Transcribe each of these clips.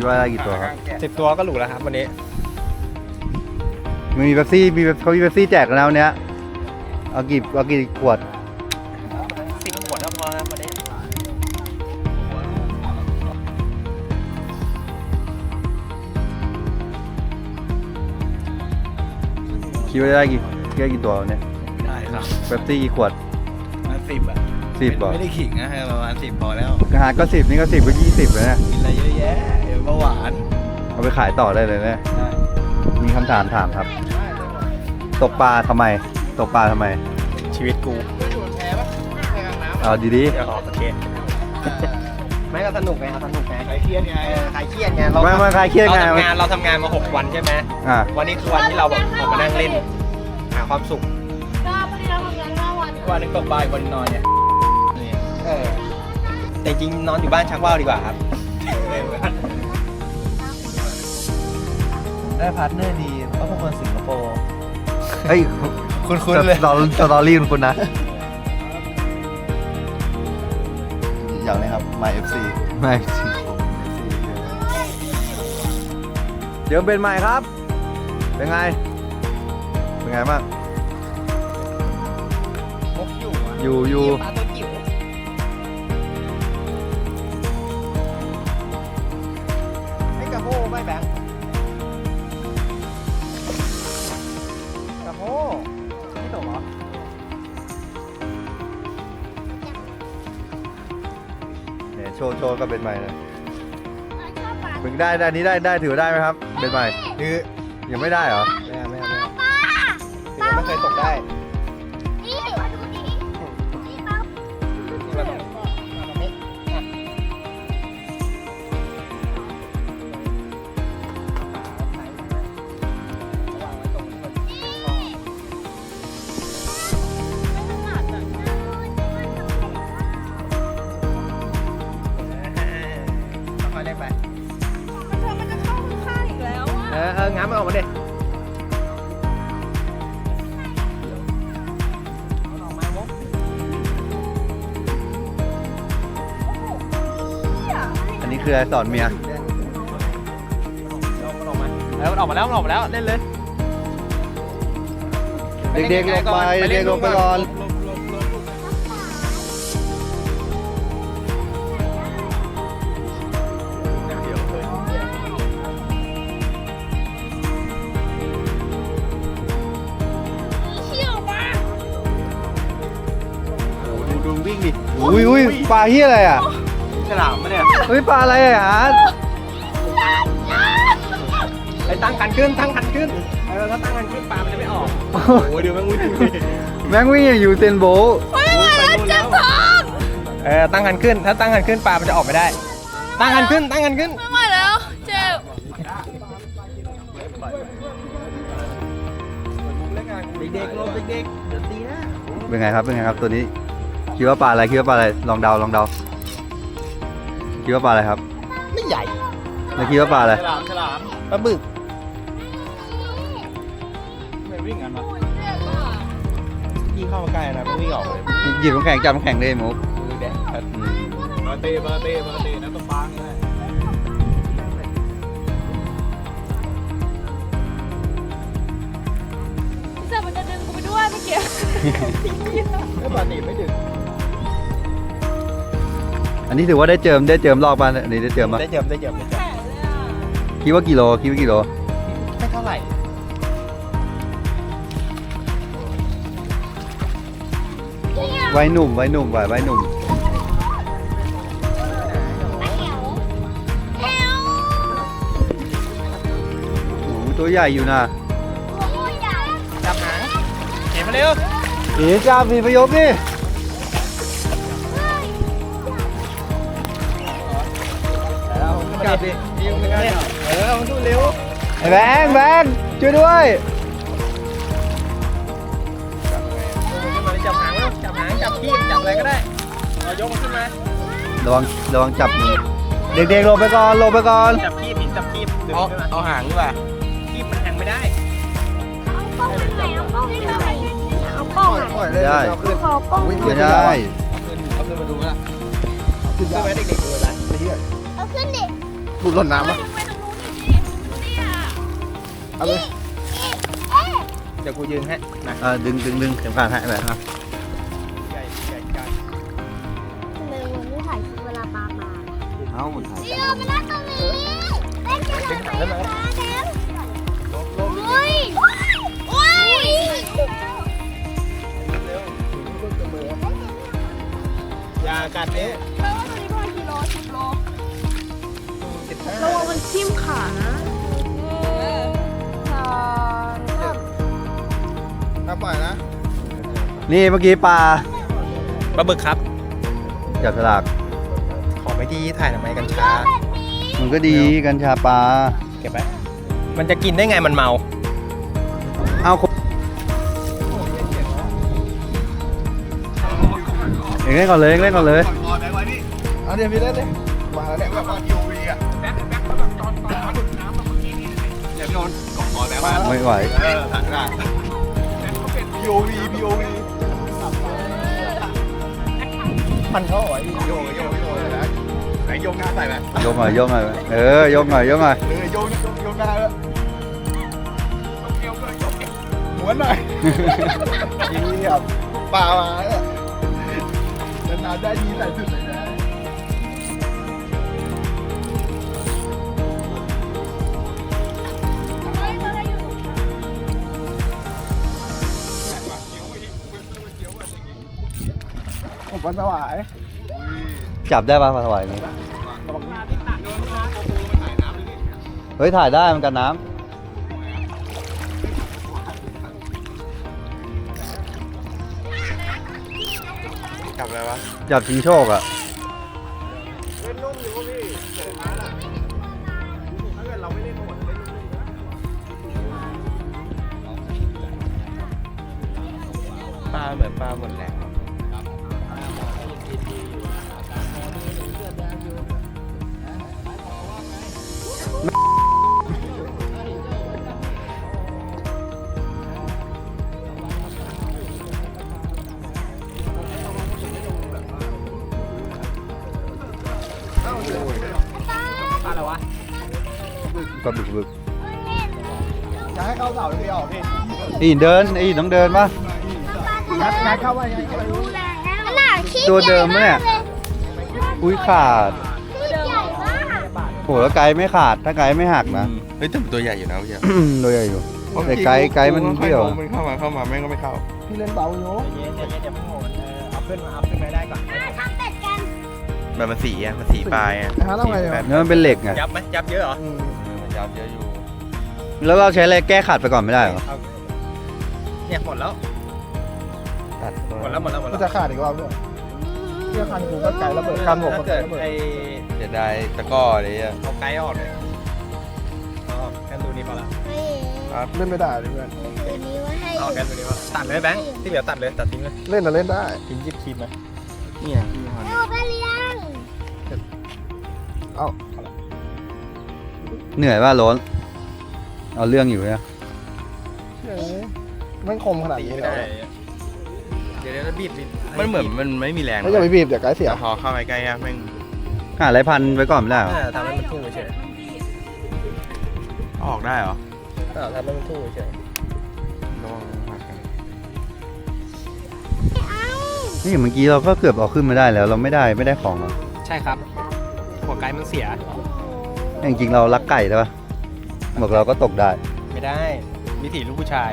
คิดว่าได้กี่ตัวครับสิบตัวก็หลุดแล้วครับวันนี้มีเบปซี่มีเขามีเบปซี่แจกแล้วเนี้ยเอากี่เอากี่ขวดสิบขวดก็พอครับวันนี้คิดว่าได้กี่ได้กี่ตัวเนี่ยได้ครับเบปซี่กี่ขวดมาสิบอะสิบเหรอไม่ได้ขิงนะให้ประมาณสิบพอแล้วหาก็สิบนี่ก็สิบก็ยี่สิบเลยนะกินอะไรเยอะแยะ เดี๋ยวเบาหวานเอาไปขายต่อได้เลยนะได้มีคำถามถามครับ ตกปลาทำไม ตกปลาทำไมชีวิตกูเอาดีเดี๋ยวออกโอเคไม่ก็สนุกไงครับสนุกไงใครเครียดไงเออคลายเครียดไงๆไม่ไม่ใครเครียดเราไงทำงานเราทำงานมาหกวันใช่ไหมอ่าวันนี้คือวันที่เราแบบออกมานั่งเล่น หาความสุขก็พอดีเราทำงานห้าวันวันหนึงตกบ่ายวันหนึงนอนเนี่ยนี่เออแต่จริงๆนอนอยู่บ้านชักว่าวดีกว่าครับ ได้พาร์ทเนอร์ดีก็เป็นคนสิงคโปร์เฮ้ยคุ้นๆเลยเราสตอรี่คุณนะ อย่างนี้ครับ My FC ไม่สิเดี๋ยวเป็นใหม่ครับ เป็นไง เป็นไงบ้างพกอยู่อะอยู่อยู่ เนี่ยโชว์โชว์ก็เป็นใหม่เลยชอบปลามึงได้ได้อันนี้ได้ได้ถือว่าได้ไหมครับเป็นใหม่คือยังไม่ได้เหรอ ไม่เอาไม่เอาไม่เอาคือเราไม่เคยตกได้ นนี้คืออะไรสอนเมียเอามันออกมาแล้วมันออกมาแล้วมันออกมาแล้วเล่นเลยเด็กๆลงไปเด็กๆลงไปก่อนเชี่ยวมาดูดูวิ่งดิอุ้ยอุ้ยปลาเฮียอะไรอะ ฉลามปะเนี่ย เฮ้ยปลาอะไรอะฮะไอ้ตั้งคันขึ้นตั้งคันขึ้นเออถ้าตั้งคันขึ้นปลามันจะไม่ออก โอ้ยดูแม่งวิ่งแม่งวิ่งอย่างอยู่เซนโบว์ไม่ไหวแล้วเจ็บท้องเออตั้งคันขึ้น ถ้าตั้งคันขึ้นปลามันจะออกไม่ได้ ตั้งคันขึ้นตั้งคันขึ้น ไม่ไหวแล้วเจ็บเด็กๆลงเด็กๆเดี๋ยวตีนะ เป็นไงครับเป็นไงครับตัวนี้ คิดว่าปลาอะไรคิดว่าปลาอะไรลองเดาลองเดา คิดว่าปลาอะไรครับไม่ใหญ่แล้วคิดว่าปลาอะไรฉลามฉลามปลาบึกไม่วิ่งกันมาเจ็บอะพี่เข้ามาใกล้นะมันวิ่งออกเลยหยิบน้ำแข็งจับน้ำแข็งเลยมุกมือแดงอืมปกติปกติปกตินะตกปลาอย่างนี้แหละเจ็บมันจะดึงกูไปด้วยเมื่อกี้ไม่ปลาหนีบไม่ดึง อันนี้ถือว่าได้เจิมได้เจิมรอบบ้านอันนี้ได้เจิมปะได้เจิมได้เจิมได้เจิมแข็งเลยอะคิดว่ากิโลคิดว่ากิโลไม่เท่าไหร่ไว้หนุ่มไว้หนุ่มไว้ไว้หนุ่มแถวโอ้โหตัวใหญ่อยู่นะโอ้ยใหญ่จับหางเก็บมาเร็วเอ๋จ้ามีประโยชน์ ดิแล้วจับดิยิงมันเนี่ยเออมันดูเร็วไอ้แบงค์แบงค์ช่วยด้วยขึ้นมาจับหางแล้วจับหางจับขี้จับอะไรก็ได้เอายกมันขึ้นมาระวังระวังจับมือเด็กๆลงไปก่อนลงไปก่อน จับขี้ผิดจับขี้ดึงเอาขึ้นมาเอาหางดีกว่าขี้มันแทงไม่ได้เอากล้องไปไหนเอากล้องไปไหนเอากล้องอะปล่อยเลยได้ เอาขึ้นขอกล้องไม่ได้เอาขึ้นเอาขึ้นมาดูละขึ้นไปเด็กๆดูนะเอาขึ้นดิ พูดหล่นน้ำปะไปตรงนู้นดิเนี่ยเอาเลยเดี๋ยวกูยืนให้นะเออดึงดึงดึงเข็มขัดให้ไปครับใหญ่ใหญ่ใหญ่ทำไมวันนี้ถ่ายคลิปเวลาปลามาเอ้ามันถ่ายเดี๋ยวมานั่งตรงนี้เล่นกันเลยปลาแล้วโอ้ยโอ้ยยากัดนี้ ระวังมันทิ่มขานะสองสามน้ำปล่อยนะ นี่เมื่อกี้ปลาปลาบึกครับ จับฉลากขอไม่ดีถ่ายทำไมกัญชามันก็ดีกัญชาปลาเก็บไว้มันจะกินได้ไงมันเมา เอาคเองเล่นก่อนเลยเองเล่นก่อนเลย เอาเดี๋ยวพี่เล่นดิมาแล้วเนี่ย วมาแล้วไม่ไหว เออถ่ายได้ POV POV มันเขาอ่อยโยกโยกโยกเลยนะไหนโยกหน้าใส่ไหมยกหน่อยยกหน่อยเออยกหน่อยยกหน่อยเออโยกโยกโยกหน้าเลยหมุนหน่อยนี่ครับปลามาเนี่ยนานๆได้ทีใส่สุดเลยนะ ผมวันสวายจับได้ปะปลาสวายนี้เฮ้ยถ่ายได้มันกันน้กลับอะไรวะำจับชิงโชคอะปลาเหมือนปลาหมดแหลก อะไรวะก็บึกบึกจะให้เข้าเสาหรือไม่ออกพี่ไอ้หินเดินไอ้หินต้องเดินปะงัดงัดเข้าไปงัดเข้าไปรู้แล้วอันน่ะขี้ตัวเดิมปะเนี่ยใหญ่ากลอุ้ยขาดขี้ใหญ่มากโหแล้วไกด์ไม่ขาดถ้าไกด์ไม่หักนะเฮ้ยแต่ตัวใหญ่อยู่นะพี่ตัวใหญ่อยู่แต่ไกด์ไกด์มันเบี้ยวมันเข้ามาเข้ามาแม่งก็ไม่เข้าพี่เล่นเบาอยู่เย็นเย็นอย่าเพิ่งโหดเออเอาขึ้นมาเอาขึ้นมาได้ก่อนทำเป็ดกัน มันมันสีอะมันสีปลายอะหาทำไงเนี่ยเนื้อมันเป็นเหล็กไงยับไหมยับเยอะเหรอมันยับเยอะอยู่แล้วเราใช้อะไรแก้ขัดไปก่อนไม่ได้เหรอ เอาเนี่ยหมดแล้ว ตัดหมดแล้วหมดแล้วหมดก็แล้วจะขาดอีกรอบด้วยเที่ยวคันกูก็ไกลระเบิดกันหมกถ้าก็ไกลเกิดระเบิดไอเสียดายตะกร้อเลยอะเอาไกด์ออกเลยเอาออกแค่ดูนี้พอละเฮ้ยเล่นไม่ได้เลยเพื่อนตัวนี้ไว้ให้เอาแค่ดูนี้พอตัดเลยแบงค์ที่เหลือตัดเลยตัดทิ้งเลยเล่นน่ะเล่นได้ ทิ้งยิบครีมไหมเนี่ยเอาไปเลี้ยง เอาเหนื่อยว่าร้อนเอาเรื่องอยู่เนี่ยเฮ้ยไม่งคมขนาดตีนี้ไม่เลได้ยเดี๋ยวเดี๋ยวบีบบีบมันเหมือนมันไม่มีแรงแล้วอย่าไปบีบเดี๋ยวไกด์เสีย แต่พอเข้าไปใกล้อะแม่งหาอะไรพันไว้ก่อนไม่ได้เหรออ่าทำให้มันทุ่งเฉยออกได้เหรอๆอ่าทำให้มันทุ่งเฉยระวังหักกันนี่เมื่อกี้เราก็เกือบเอาขึ้นมาได้แล้ว เราไม่ได้ไม่ได้ของหรอๆใช่ครับ หัวไกด์มันเสีย แต่จริงๆเรารักไก่ใช่ปะบอกเราก็ตกได้ ไม่ได้วิถีลูกผู้ชาย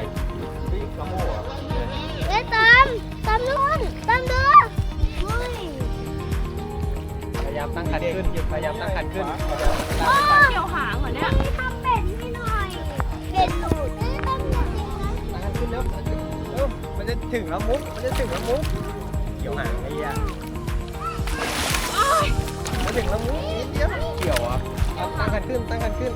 เอ้ยตามตามนู่นตามเด้อเฮ้ยพยายามตั้งคันขึ้นพยายามตั้งคันขึ้นเกี่ยวหางเหรอเนี่ยนี่ทำเป็ดให้หน่อยเป็ดหลุดเอ้ยตามหลุดจริงนะตั้งคันขึ้นเร็วเร็วมันจะถึงแล้วมุกมันจะถึงแล้วมุกเกี่ยวหางไอ้เหี้ย มันถึงแล้วมุกนิดเดียวเกี่ยวอะเอาตั้งคันขึ้นตั้งคันขึ้น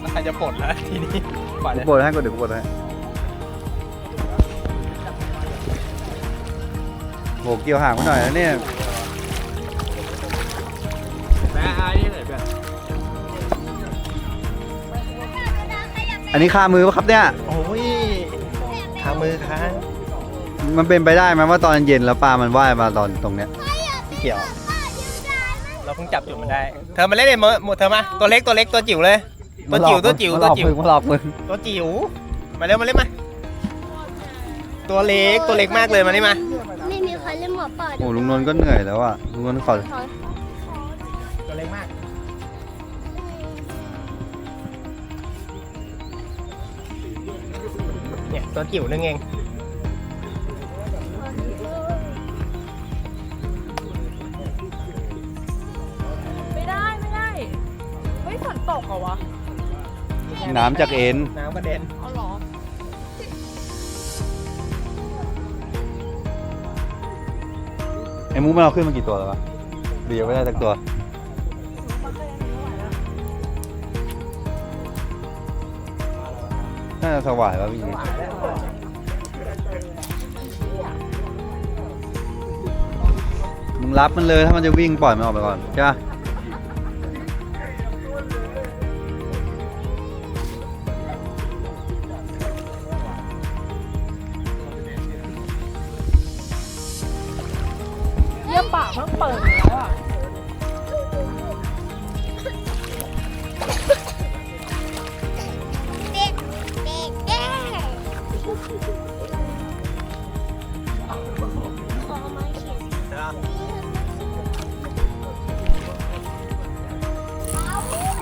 แล้วใครจะปลดแล้วทีนี้ปล่อยเลยปวดให้ก็เดี๋ยวกูปวดให้โหเกี่ยวห่างไปหน่อยนะเนี่ยแม่ไอ้นี่ไหนแบบอันนี้คามือปะครับเนี่ย โอ้ยขามือค้าง มันเป็นไปได้ไหมว่าตอนเย็นแล้วปลามันว่ายมาตอนตรงเนี้ยไม่เกี่ยวป้ายืนได้เราเพิ่งจับจุดมันได้ เธอมาเล่นเลยเมหมดเธอมา ตัวเล็กตัวเล็กตัวจิ๋วเลย ตัวจิ๋วตัวจิ๋วมาหตัลวอกจิ๋วมึงมาหลอกมึงตัวจิ๋ว มาเร็วมาเล่นมา ตัวเล็กตัวเล็กมากเลยมานี่มา ไม่มีใครเล่นหมอป่าโอ้ลุงนนท์ก็เหนื่อยแล้วอะลุงนนท์ขอตัวเล็กมากเนี่ยตัวจิ๋วนึงเอง ตกเหรอวะน้ำจากเอ็น น้ำกระเด็นเอาเหรอไอ้มูมันเอาขึ้นมากี่ตัวแล้ววะเดียวไม่ได้สักตัว น่าจะสวายแล้วพี่มึงรับมันเลยถ้ามันจะวิ่งปล่อยมันออกไปก่อนใช่ปะ ปากเพิ่งเปิดแล้วอะเด็กเด็กเด็กขอม้เขียน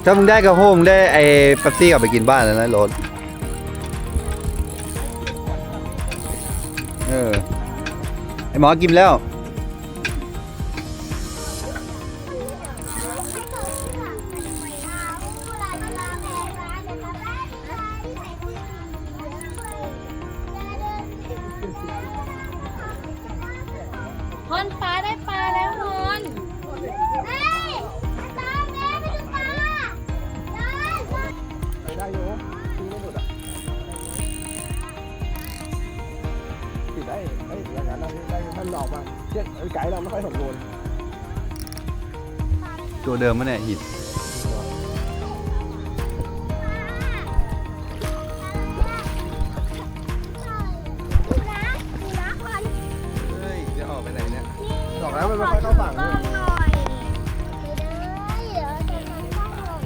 ถ้ามึงได้กระโฮมงได้ไอ้เป๊ปซี่กลับไปกินบ้านแล้วนะรถเออ ไอ้หมอกินแล้ว อนปลาได้ปลาแล้วพอนเฮ้ยตามแม่ไปดูปลาได้ได้อยู่ตีไม่หลุดอะติดได้เฮ้ยอย่างนั้นได้ได้ท่านหลอกมาเจ๊ไก่เราไม่ค่อยสมบูรณ์ตัวเดิมมั้ยเนี่ยหิน อกแล้วมันไม่ค่อยเข้าฝั่งกล้องหน่อยเดี๋ยวเดี๋ยวจะทำกล้องหน่อย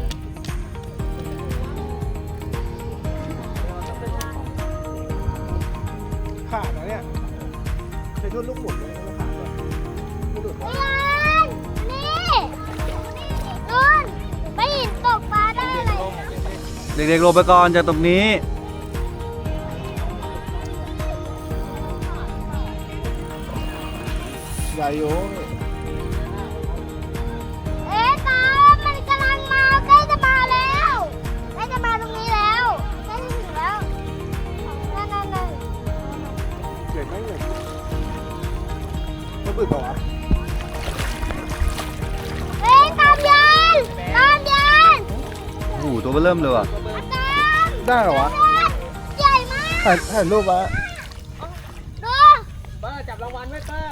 ขาดนะเนี่ยใช้ชุดลูกหมุนเลยไม่ขาดเลยไม่หลุดเพื่อนนี่นุ่นไปหินตกปลาได้อะไรนะเด็กๆลงไปก่อนจากตรงนี้ ใหญ่อยู่ มันปืดต่อวะเอ๊ะตามยันตามยันโอ้โหตัวเบอร์เริ่มเลยว่ะอาจารย์ได้เหรอวะใหญ่มากถ่ายถ่ายรูปวะดูเปิ้ลจับรางวัลไว้เปิ้ล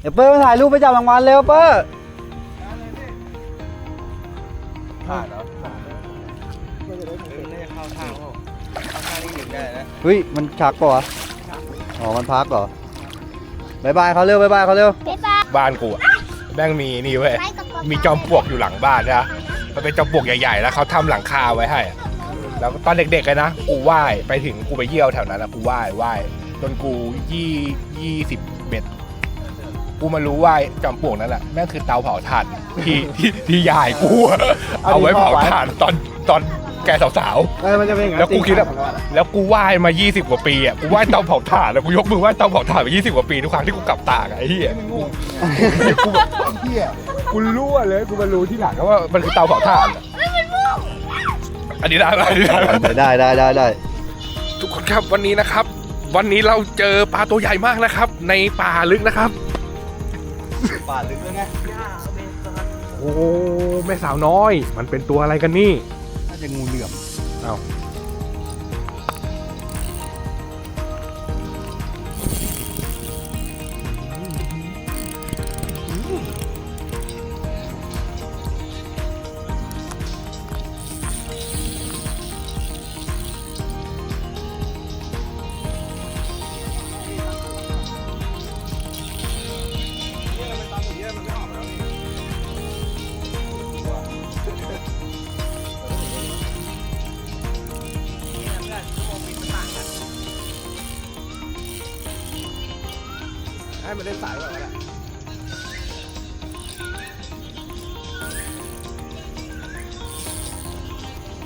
เดี๋ยวเปิ้ลมาถ่ายรูปไปจับรางวัลเร็วเปิ้ลผ่านเหรอผ่านน่าจะเข้าทางเข้าทางนี่ถึงได้นะเฮ้ยมันชักปะวะอ๋อมันพักเหรอ บายบายเขาเร็วบายบายเขาเร็วไปปลาบ้านกูอะแม่งมีนี่เว้ย ไปกับปลามีจอมปลวกอยู่หลังบ้านนะมันเป็นจอมปลวกใหญ่ๆ แล้วเขาทำหลังคาไว้ให้อะแล้วตอนเด็กๆเลยนะ กูไหว้ไปถึงกูไปเยี่ยวแถวนั้นนะกูไหว้ไหว้จนกูยี่ยี่สิบเม็ดกูมารู้ว่าจอมปลวกนั่นแหละแม่งคือเตาเผาถ่านที่ที่ที่ยายกูอะเอาไว้เผาถ่านตอนตอน แกสาวเออมันจะเป็นอย่างนั้นแล้วกูคิดว่าตีขาของเราอะๆแล้วกูไหว้มา 20 กว่าปีอะ กูไหว้เตาเผาถ่านแล้วกูยกมือไหว้เตาเผาถ่านมา20 กว่าปีทุกครั้งที่กูกลับตากอะไอ้เหี้ยกูเหี้ยกูรู้อะเลย กูมารู้ที่หลังว่ามันคือเตาเผาถ่านอะอันนี้ได้ไหมอันนี้ได้ไหม ได้ได้ได้ได้ทุกคนครับวันนี้นะครับ วันนี้เราเจอปลาตัวใหญ่มากนะครับ ในป่าลึกนะครับ ป่าลึกแล้วไงโอ้แม่สาวน้อย มันเป็นตัวอะไรกันนี่ น่าจะงูเหลือมเอา ให้มันเล่นสายก่อนก็ได้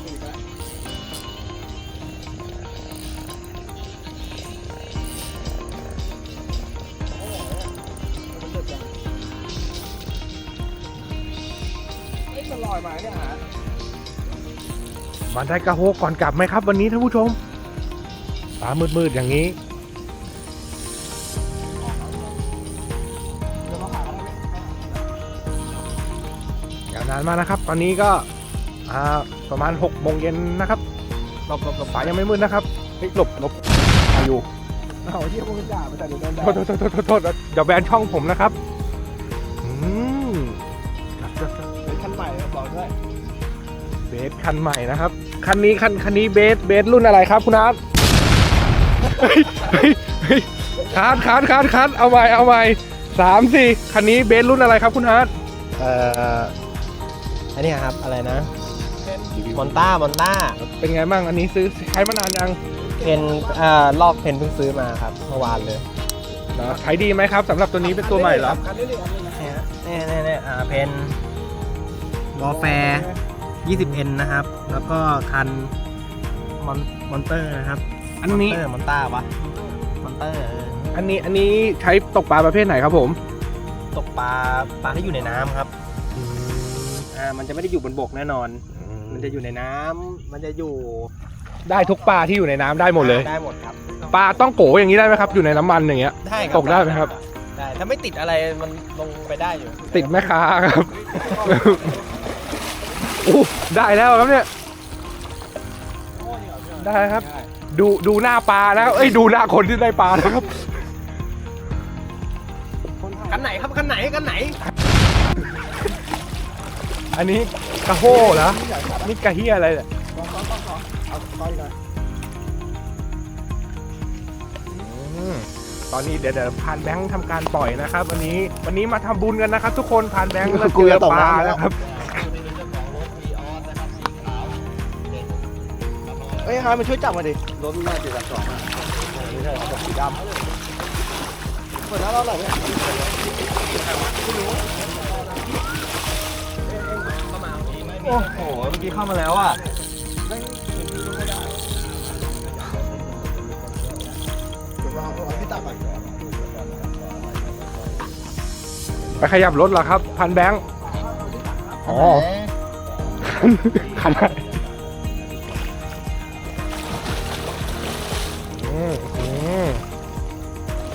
นี่ก็ได้โอ้โหมันเดือดจังเฮ้ยมันลอยมาเนี่ยฮะมาได้กระโฮกก่อนกลับไหมครับ วันนี้ท่านผู้ชมฟ้ามืดๆอย่างนี้ นานมากนะครับ ตอนนี้ก็อ่าประมาณ6โมงเย็นนะครับหลบหลบหลบฟ้ายังไม่มืดนะครับเฮ้ยหลบหลบอายุเอาที่พวกคุณจ่าไปแต่เดี๋ยวโดนแดโทษโทษโทษโทษโทษเดี๋ยวแบนช่องผมนะครับอืมเป็นคันใหม่นะบอกด้วยเบสคันใหม่นะครับ คันนี้คันคันนี้เบสเบสรุ่นอะไรครับคุณอาร์ตเฮ้ยเฮ้ยเฮ้ยคาร์ดคาร์ดคาร์ดคาร์ดเอาใหม่เอาใหม่สามสี่คันนี้เบสรุ่นอะไรครับคุณอาร์ตเอ่อ อันนี้ครับอะไรนะมอนต้ามอนต้าเป็นไงบ้างอันนี้ซื้อใช้มานานยังเพนเอ่อรอบเพนเพิ่งซื้อมาครับเมื่อวานเลยนะใช้ดีไหมครับสำหรับตัวนี้เป็นตัวใหม่เหรอคันนี้เลยคันนี้เลยนี่นี่นี่อ่าเพนวอลแฟร์ 20N นะครับ แล้วก็คันมอนมอนเตอร์นะครับ อันนี้มอนเตอร์มอนต้าวะมอนเตอร์เอออันนี้อันนี้ใช้ตกปลาประเภทไหนครับผม ตกปลาปลาที่อยู่ในน้ำครับ อ่ามันจะไม่ได้อยู่บนบกแน่นอน มันจะอยู่ในน้ำมันจะอยู่ได้ทุกปลาที่อยู่ในน้ำได้หมดเลย ได้หมดครับปลาต้องโกอย่างนี้ได้ไหมครับ อยู่ในน้ำมันอย่างเงี้ย ได้ครับตกได้ไหมครับ ได้ถ้าไม่ติดอะไรมันลงไปได้อยู่ติดแม่ค้าครับ อู้ได้แล้วครับเนี่ย ได้ครับ ดูดูหน้าปลาแล้วเอ้ยดูหน้าคนที่ได้ปลาแล้วครับ กันไหนครับกันไหนกันไหน อันนี้กระโฮเหรอ นี่กระเฮียอะไรเนี่ยต้องต้องต้องขอเอาต่อยกันอืมตอนนี้เดี๋ยวเดี๋ยวพานแบงค์ทำการปล่อยนะครับ วันนี้วันนี้มาทำบุญกันนะครับ ทุกคนพานแบงค์มาเจอปลานะครับ เอ้ยฮามาช่วยจับมาดิรถมันน่าจะจับสองอะไม่ใช่ครับสีดำเปิดหน้าเราหน่อยไหม โอ้โห เมื่อกี้เข้ามาแล้วอะเดี๋ยวเราเอาที่ตักไปไปขยับรถเหรอครับ พันแบงค์ อ๋อ คันไหนอืมอืม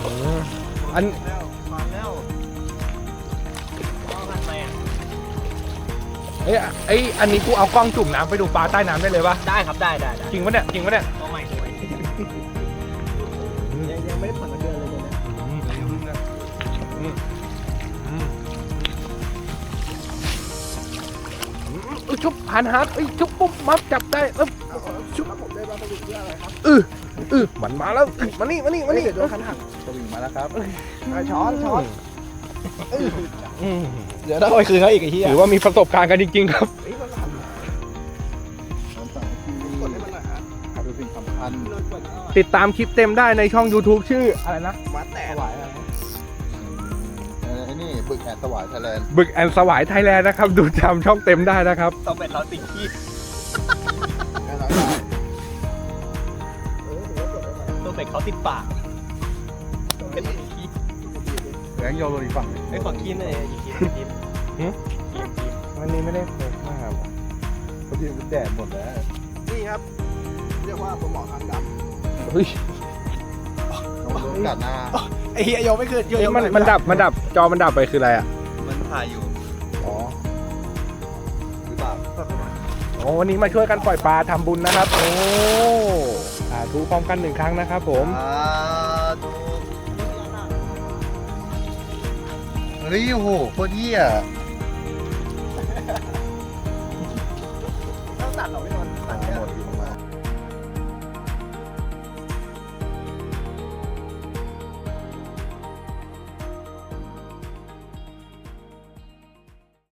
อืมอัน เอ้ยไอยอันนี้กูเอากล้องจุ่มน้ำไปดูปลาใต้น้ำได้เลยปะได้ครับได้ได้ได้จริงปะเนี่ยจริงปะเนี่ยตัวใหม่สวยยังยังไม่ได้ผ่อนเดือนเลยเนี่ยอืมอืมอืมเอ้ยชุบหันหันเอ้ยชุบปุ๊บมับจับได้เอ้ยเอาเอาชุบครับผมได้บ้างสวิงเพื่ออะไรครับเออมันมาแล้วเอ้ยมานี่มานี่มาเฮ้ยนี่เดี๋ยวโดนคันหักสวิงมาแล้วครับอะช้อนช้อน อืม เดี๋ยวต้องไปคืนเขาอีกไอ้เหี้ยถือว่ามีประสบการณ์กันจริงๆครับ เฮ้ยมันสั่นมันสั่งที่กดให้มันหน่อยฮะเป็นสิ่งสำคัญติดตามคลิปเต็มได้ในช่อง YouTube ชื่ออะไรนะมัดแตกไหวอะไรเออไอ้นี่บึกแอนสวายไทยแลนด์บึกแอนสวายไทยแลนด์นะครับ ดูจำช่องเต็มได้นะครับ ต้องเป็นเราติดขี้แค่นั้นแหละเออเดี๋ยวกดให้มันตัวเป็ดเขาติดปากต้องเป็นติดขี้แบงค์โยนลงอีกฝั่งหนึ่งไอ้ยขอขี้หน่อยอีกขี้ขี้ หืมวันนี้ไม่ได้โพสมากพอดีมันแดดหมดแล้วนี่ครับ เรียกว่าปลาหมอทางดเฮ้ยต้องโดนกัดหน้าำไอ้เหี้ยโยไม่ขึ้นโยเอ้ยมันมันดับมันดับจอมันดับไปคืออะไรอะมันถ่ายอยู่อ๋อหรือเปล่าโอ้วันนี้มาช่วยกันปล่อยปลาทำบุญนะครับ โอ้สาธุพร้อมกันหนึ่งครั้งนะครับผมอ่าดูเฮ้ยโอ้โหโคตรเหี้ย